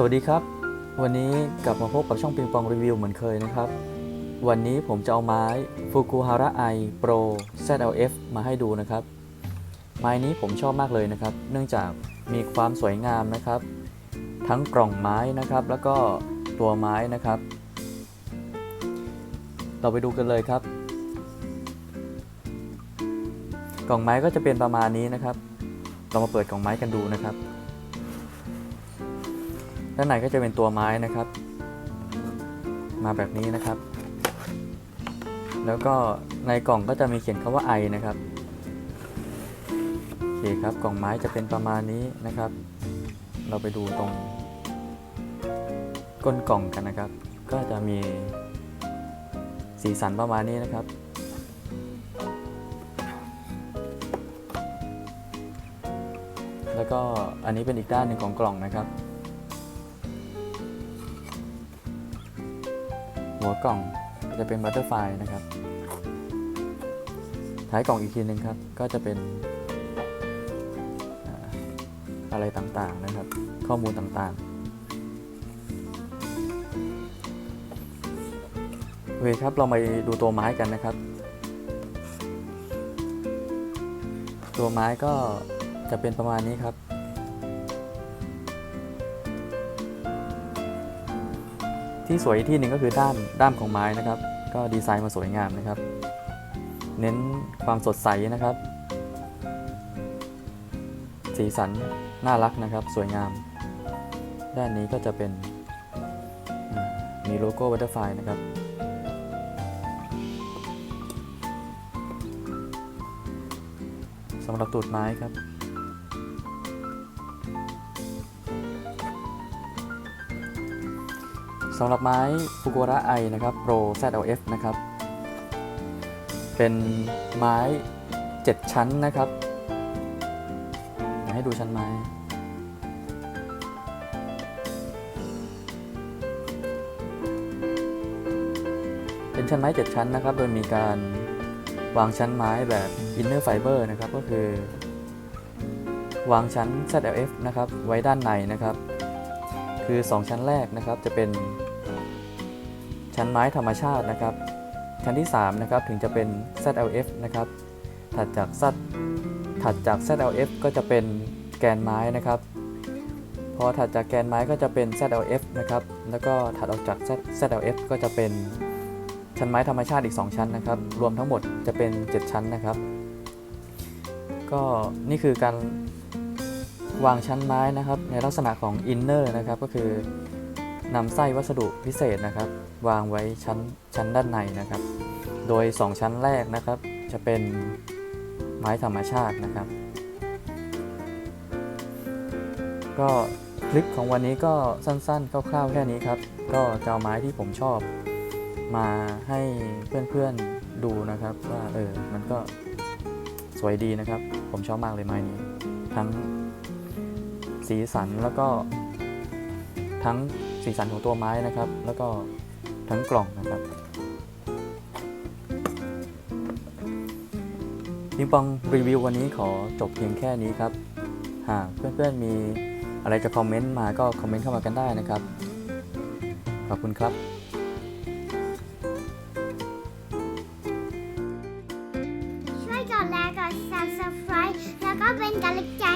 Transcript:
สวัสดีครับ วันนี้กลับมาพบกับช่องปิงปองรีวิวเหมือนเคยนะครับ วันนี้ผมจะเอาไม้ Fukuhara i Pro ZLF มาให้ดูนะครับ ไม้นี้ผมชอบมากเลยนะครับ เนื่องจากมีความสวยงามนะครับ ทั้งกล่องไม้นะครับ แล้วก็ตัวไม้นะครับ เราไปดูกันเลยครับ กล่องไม้ก็จะเป็นประมาณนี้นะครับ เรามาเปิดกล่องไม้กันดูนะครับ ด้านในก็จะเป็นตัวไม้นะครับ มาแบบนี้นะครับ แล้วก็ในกล่องก็จะมีเขียนคำว่าไอนะครับโอเคครับกล่องไม้จะเป็นประมาณนี้นะครับ เราไปดูตรงก้นกล่องกันนะครับ ก็จะมีสีสันประมาณนี้นะครับแล้วก็อันนี้เป็นอีกด้านหนึ่งของกล่องนะครับ หัวกล่องจะเป็นบัตเตอร์ไฟนะครับ ท้ายกล่องอีกทีหนึ่งครับ ก็จะเป็นอ่าอะไรต่างๆนะครับ ข้อมูลต่างๆโอเคครับ เรามาดูตัวไม้กันนะครับ ตัวไม้ก็จะเป็นประมาณนี้ครับ ที่สวยอีกที่หนึ่งก็คือด้ามด้ามของไม้นะครับ ก็ดีไซน์มาสวยงามนะครับ เน้นความสดใสนะครับ สีสันน่ารักนะครับ สวยงาม ด้านนี้ก็จะเป็นมีโลโก้บัตเตอร์ไฟนะครับสำหรับตูดไม้ครับ สำหรับไม้ Fukura i นะครับ Pro ZLF นะครับ เป็นไม้ 7 ชั้นนะครับให้ดูชั้นไม้ เป็นชั้นไม้ 7 ชั้นนะครับ โดยมีการวางชั้นไม้แบบ Inner Fiber นะครับ ก็คือ วางชั้น ZLF นะครับ ไว้ด้านในนะครับ คือ 2 ชั้นแรกนะครับจะเป็น ชั้นไม้ธรรมชาตินะครับ ชั้นที่3นะครับถึงจะเป็น ZLF นะครับ ถัดจาก Z ถัดจาก ZLF ก็จะเป็นแกนไม้นะครับพอถัดจากแกนไม้ก็จะเป็น ZLF นะครับ แล้วก็ถัดออกจาก Z- ZLF ก็จะเป็นชั้นไม้ธรรมชาติอีก 2 ชั้นนะครับ รวมทั้งหมดจะเป็น 7 ชั้นนะครับ ก็นี่คือการวางชั้นไม้นะครับ ในลักษณะของอินเนอร์นะครับ ก็คือ นำไส้วัสดุพิเศษนะครับ วางไว้ชั้นชั้นด้านในนะครับ โดย 2 ชั้นแรกนะครับ จะเป็นไม้ธรรมชาตินะครับ ก็คลิปของวันนี้ก็สั้นๆ คร่าวๆ แค่นี้ครับ ก็จะเอาไม้ที่ผมชอบมาให้เพื่อนๆดูนะครับ ว่าเออมันก็สวยดีนะครับ ผมชอบมากเลยไม้นี้ ทั้งสีสันแล้วก็ทั้ง สีสันของตัวไม้นะครับ แล้วก็ทั้งกล่องนะครับปิงปองรีวิววันนี้ขอจบเพียงแค่นี้ครับ หากเพื่อนๆมีอะไรจะคอมเมนต์มาก็คอมเมนต์เข้ามากันได้นะครับ ขอบคุณครับช่วยกดไลค์กด subscribe แล้วก็เป็นกำลังใจ